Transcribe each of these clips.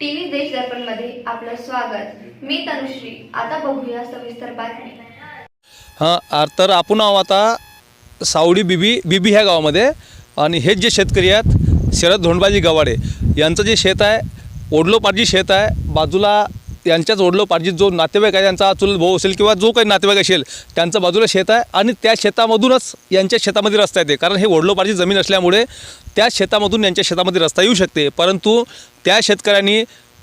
TV देश दर्पणमध्ये आपलं स्वागत. मी तनुश्री. आता बघूया सविस्तर बातमी हां तर आपण आहोत आता सावडी बिबी बिबी ह्या गावामध्ये. आणि हेच जे शेतकरी आहेत शरद धोंडबाजी गवाडे. यांचं जे शेत आहे ओढलोपार्जी शेत आहे बाजूला यांच्याच ओढलोपार्जीत जो नातेवाईक आहे त्यांचा चुलत भाऊ असेल किंवा जो काही नातेवाईक असेल त्यांचं बाजूला शेत आहे आणि त्या शेतामधूनच यांच्या शेतामध्ये रस्ता येते. कारण हे ओढलोपार्जी जमीन असल्यामुळे त्या शेतामधून यांच्या शेतामध्ये रस्ता येऊ शकते. परंतु त्या शेतकऱ्यांनी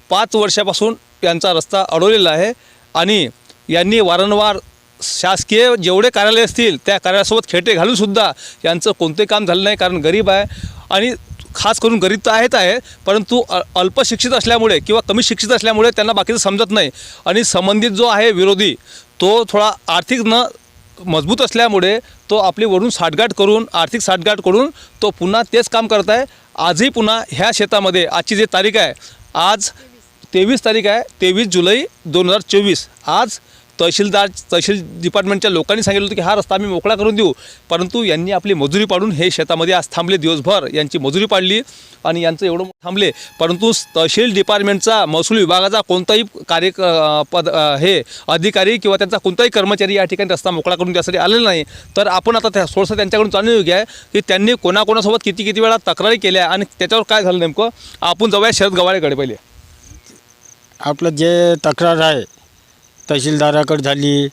पाच वर्षापासून यांचा रस्ता अडवलेला आहे आणि यांनी वारंवार शासकीय जेवढे कार्यालय असतील त्या कार्यालयासोबत खेटे घालूनसुद्धा यांचं कोणते काम झालं नाही कारण गरीब आहे आणि खास करून गरीब तर आहेत आहे परंतु अ अल्पशिक्षित असल्यामुळे किंवा कमी शिक्षित असल्यामुळे त्यांना बाकीचं समजत नाही. आणि संबंधित जो आहे विरोधी तो थोडा आर्थिक न मजबूत असल्यामुळे तो आपली वरून साठगाठ करून आर्थिक साठगाठ करून तो पुन्हा तेच काम करत आहे. आजही पुन्हा ह्या शेतामध्ये आजची जी तारीख आहे आज तेवीस तारीख आहे तेवीस जुलै दोन हजार चोवीस. आज तहसीलदार तहसील डिपार्टमेंटच्या लोकांनी सांगितलं होतं की हा रस्ता आम्ही मोकळा करून देऊ. परंतु यांनी आपली मजुरी पाडून हे शेतामध्ये आज थांबले दिवसभर. यांची मजुरी पाडली आणि यांचं एवढं थांबले. परंतु तहसील डिपार्टमेंटचा महसूल विभागाचा कोणताही कार्य पद हे अधिकारी किंवा त्यांचा कोणताही कर्मचारी या ठिकाणी रस्ता मोकळा करून त्यासाठी आलेला नाही. तर आपण आता त्या थोडंसं त्यांच्याकडून जाणून घ्या की त्यांनी कोणाकोणासोबत किती किती वेळा तक्रारी केल्या आणि त्याच्यावर काय झालं नेमकं? आपण जाऊया शरद गवाळेकडे पहिले. आपलं जे तक्रार आहे तहसीलदाराकडे झाली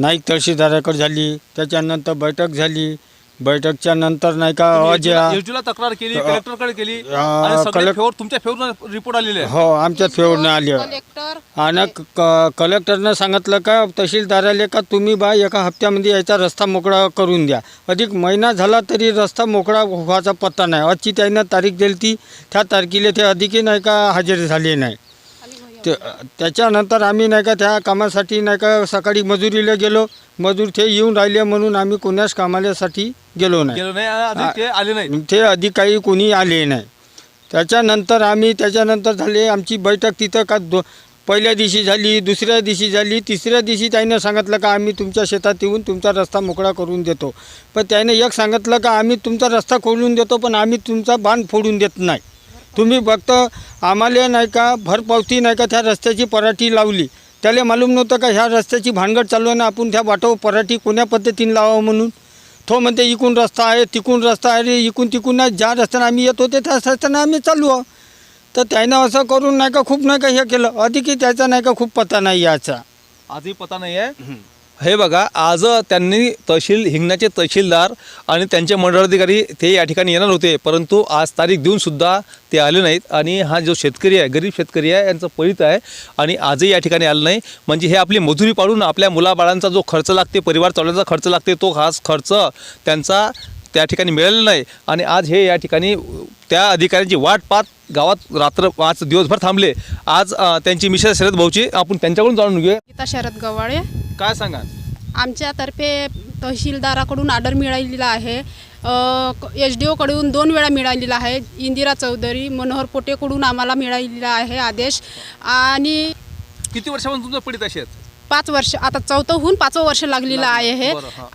नाईक तहसीलदाराकडे झाली त्याच्यानंतर बैठक झाली. बैठकच्या नंतर नाही का अजय एसडीला तक्रार केली कलेक्टरकडे केली आणि सगळे कलेक्ट- फेवर तुमच्या फेवर रिपोर्ट आलेले आहे हो आमच्यात फेवरनं आली. कलेक्टर आणि क- क- कलेक्टरनं सांगितलं का तहसीलदाराले का तुम्ही बा एका हप्त्यामध्ये याचा रस्ता मोकळा करून द्या. अधिक महिना झाला तरी रस्ता मोकळा व्हायचा पत्ता नाही. आजची त्यानं तारीख दिली ती त्या तारखेला ते अधिकही नाही का हजेरी झाली नाही. ते त्याच्यानंतर आम्ही नाही का त्या कामासाठी नाही का सकाळी मजुरीला गेलो. मजूर ते येऊन राहिले म्हणून आम्ही कोणाच कामासाठी गेलो नाही. गेलो नाही अजून ते आले नाही ते अधिकारी कोणी आले नाही. त्याच्यानंतर आम्ही त्याच्यानंतर झाले आमची बैठक तिथं का दो पहिल्या दिवशी झाली दुसऱ्या दिवशी झाली तिसऱ्या दिवशी त्यानं सांगितलं का आम्ही तुमच्या शेतात येऊन तुमचा रस्ता मोकळा करून देतो. पण त्याने एक सांगितलं का आम्ही तुमचा रस्ता खोलून देतो पण आम्ही तुमचा बांध फोडून देत नाही. तुम्ही फक्त आम्हाला नाही का भरपावती नाही का त्या रस्त्याची पराठी लावली. त्याला मालूम नव्हतं का ह्या रस्त्याची भानगड चालू आहे ना आपण त्या वाटावर पराठी कोण्या पद्धतीने लावावं म्हणून? तो म्हणते इकून रस्ता आहे तिकून रस्ता आहे रे इकून तिकून नाही ज्या रस्त्याने आम्ही येत होते त्याच रस्त्याने आम्ही चालू आहो. तर त्यानं असं करून नाही का खूप नाही का हे केलं. अधिकही त्याचा नाही का खूप पत्ता नाही याचा. आजही पता नाही आहे. हे बघा आज त्यांनी तहसील हिंगण्याचे तहसीलदार आणि त्यांचे मंडळाधिकारी ते या ठिकाणी येणार होते परंतु आज तारीख देऊनसुद्धा ते आले नाहीत. आणि हा जो शेतकरी आहे गरीब शेतकरी आहे यांचं पळीत आहे आणि आजही या ठिकाणी आलं नाही. म्हणजे हे आपली मजुरी पाडून आपल्या मुलाबाळांचा जो खर्च लागते परिवार चालवण्याचा खर्च लागते तो खास खर्च त्यांचा त्या ठिकाणी मिळालेला नाही. आणि आज हे या ठिकाणी त्या अधिकाऱ्यांची वाट पाहत गावात रात्र पाच दिवसभर थांबले. आज त्यांची मिश्र शरद भाऊची आपण त्यांच्याकडून जाणून घेऊया. शरद गवाळे काय सांगा आमच्यातर्फे तहसीलदाराकडून ऑर्डर मिळालेला आहे. एच डी ओकडून दोन वेळा मिळालेला आहे. इंदिरा चौधरी मनोहर पोटेकडून आम्हाला मिळालेला आहे आदेश. आणि किती वर्षापासून तुमचं पडीत असे पाच वर्ष आता चौथंहून पाचवं वर्ष लागलेलं आहे हे.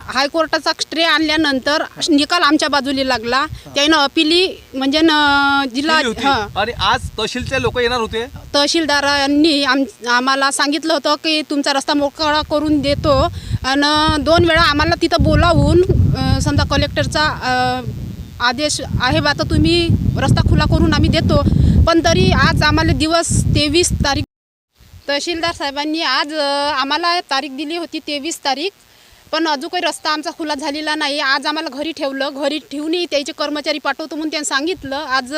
हायकोर्टाचा स्टे आणल्यानंतर निकाल आमच्या बाजूला लागला. त्यानं अपिली म्हणजे न- जिल्हा हां. आणि आज तहसीलचे लोक येणार होते? तहसीलदारांनी आम आम्हाला सांगितलं होतं की तुमचा रस्ता मोकळा करून देतो. आणि दोन वेळा आम्हाला तिथं बोलावून अ, समजा कलेक्टरचा अ, आदेश आहे बा तर तुम्ही रस्ता खुला करून आम्ही देतो. पण तरी आज आम्हाला दिवस तेवीस तारीख तहसीलदार साहेबांनी आज आम्हाला तारीख दिली होती तेवीस तारीख पण अजून काही रस्ता आमचा खुला झालेला नाही. आज आम्हाला घरी ठेवलं घरी ठेवूनही त्याचे कर्मचारी पाठवतो म्हणून त्यांनी सांगितलं. आज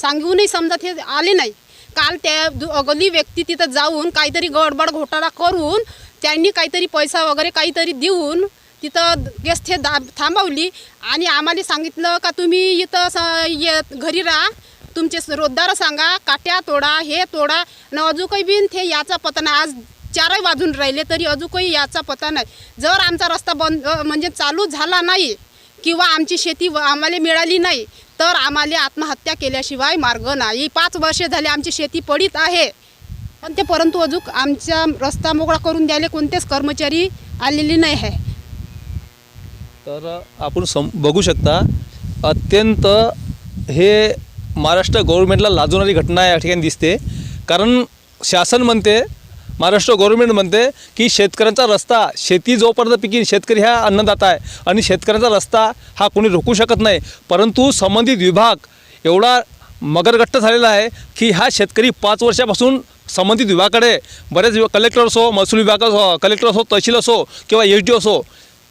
सांगूनही समजा ते आले नाही. काल त्या अगली व्यक्ती तिथं जाऊन काहीतरी गडबड घोटाळा करून त्यांनी काहीतरी पैसा वगैरे काहीतरी देऊन तिथं गेस्ट हे दा थांबवली. आणि आम्हाला सांगितलं का तुम्ही इथं स- घरी राहा. तुमचे रोजदार सांगा काट्या तोडा हे तोडा. न अजून बीन बिन ते याचा पत्ता नाही आज चारही वाजून राहिले तरी अजूकही याचा पत्ता नाही जर आमचा रस्ता बंद म्हणजे चालू झाला नाही किंवा आमची शेती व- आम्हाला मिळाली नाही तर आम्हाला आत्महत्या केल्याशिवाय मार्ग नाही. पाच वर्षे झाले आमची शेती पडीत आहे. पण ते परंतु अजून आमचा रस्ता मोकळा करून द्यायला कोणतेच कर्मचारी आलेले नाही आहे. तर आपण सम बघू शकता अत्यंत हे महाराष्ट्र गव्हर्नमेंटला लाजवणारी घटना या ठिकाणी दिसते. कारण शासन म्हणते महाराष्ट्र गव्हर्नमेंट म्हणते की शेतकऱ्यांचा रस्ता शेती जोपर्यंत पिकीन शेतकरी हा अन्नदाता आहे आणि शेतकऱ्यांचा रस्ता हा कोणी रोखू शकत नाही. परंतु संबंधित विभाग एवढा मगरगट्ट झालेला आहे की हा शेतकरी पाच वर्षापासून संबंधित विभागाकडे बरेच कलेक्टर असो हो, महसूल विभाग असो कलेक्टर असो हो, तहसील असो किंवा एच डी असो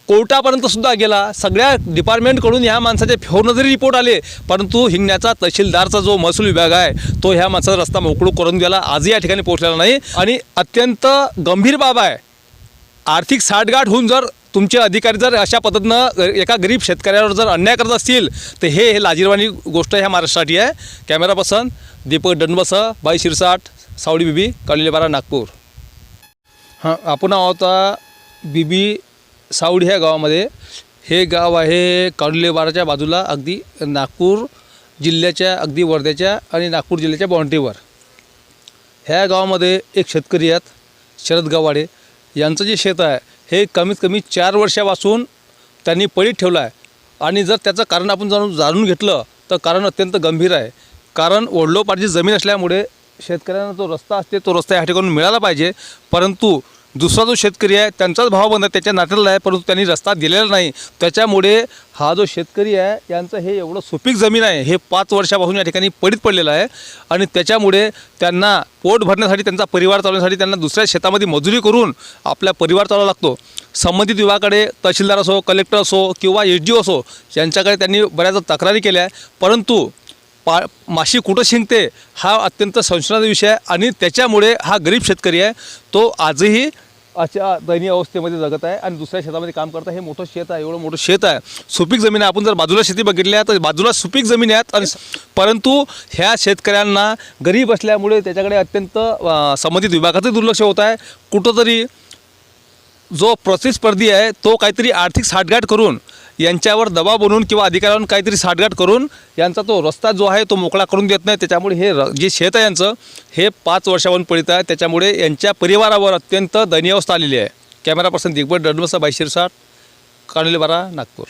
कोर्टापर्यंत सुद्धा गेला. सगळ्या डिपार्टमेंटकडून ह्या माणसाचे फेवरनं जरी रिपोर्ट आले. परंतु हिंगण्याचा तहसीलदारचा जो महसूल विभाग आहे तो ह्या माणसाचा रस्ता मोकळूक करून गेला. आजही या ठिकाणी पोहोचलेला नाही. आणि अत्यंत गंभीर बाब आहे. आर्थिक साठगाठ होऊन जर तुमचे अधिकारी जर अशा पद्धतीनं एका गरीब शेतकऱ्यावर जर अन्याय करत असतील तर हे हे लाजीरवाणी गोष्ट ह्या महाराष्ट्रासाठी आहे. कॅमेरा पर्सन दीपक दंडबसह बाई शिरसाट सावडी बीबी कलिलेबारा नागपूर. हां आपण आहोत बीबी सावडी ह्या गावामध्ये. हे गाव आहे कौडलेबाराच्या बाजूला अगदी नागपूर जिल्ह्याच्या अगदी वर्ध्याच्या आणि नागपूर जिल्ह्याच्या बाउंड्रीवर ह्या गावामध्ये एक शेतकरी आहेत शरद गवाडे यांचं जे शेत आहे हे कमीत कमी चार वर्षापासून त्यांनी पळीत ठेवलं आहे. आणि जर त्याचं कारण आपण जाणून जाणून घेतलं तर कारण अत्यंत गंभीर आहे. कारण ओढलोपारची जमीन असल्यामुळे शेतकऱ्यांना जो रस्ता असते तो रस्ता ह्या ठिकाणून मिळाला पाहिजे. परंतु दुसरा जो शेतकरी आहे त्यांचाच भाव बंद आहे त्याच्या नात्याला आहे परंतु त्यांनी रस्ता दिलेला नाही. त्याच्यामुळे हा जो शेतकरी आहे यांचं हे एवढं सुपीक जमीन आहे हे पाच वर्षापासून या ठिकाणी पडीत पडलेलं आहे. आणि त्याच्यामुळे त्यांना पोट भरण्यासाठी त्यांचा परिवार चालवण्यासाठी त्यांना दुसऱ्या शेतामध्ये मजुरी करून आपला परिवार चालवा लागतो. संबंधित विभागाकडे तहसीलदार असो कलेक्टर असो किंवा एच डी ओ असो यांच्याकडे त्यांनी बऱ्याच तक्रारी केल्या आहे परंतु पा माशी कुठं शिंकते हा अत्यंत संशोधनाचा विषय आहे. आणि त्याच्यामुळे हा गरीब शेतकरी आहे तो आजही अशा दयनीय अवस्थेमध्ये जगत आहे आणि दुसऱ्या शेतामध्ये काम करत आहे. हे मोठं शेत आहे एवढं मोठं शेत आहे. सुपीक जमीन आहे आपण जर बाजूला शेती बघितल्या तर बाजूला सुपीक जमीन आहेत आणि परंतु ह्या शेतकऱ्यांना गरीब असल्यामुळे त्याच्याकडे अत्यंत संबंधित विभागाचं दुर्लक्ष होत आहे. कुठंतरी जो प्रतिस्पर्धी आहे तो काहीतरी आर्थिक साठगाठ करून यांच्यावर दबाव बनवून किंवा अधिकाऱ्यांवर काहीतरी साठगाठ करून यांचा तो रस्ता जो आहे तो मोकळा करून देत नाही. त्याच्यामुळे हे र जे शेत आहे यांचं हे पाच वर्षावरून पडित आहे. त्याच्यामुळे यांच्या परिवारावर अत्यंत दयनीय अवस्था आलेली आहे. कॅमेरा पर्सन दिग्बट डडमसा बाई शिरसाट कानोलीबारा नागपूर.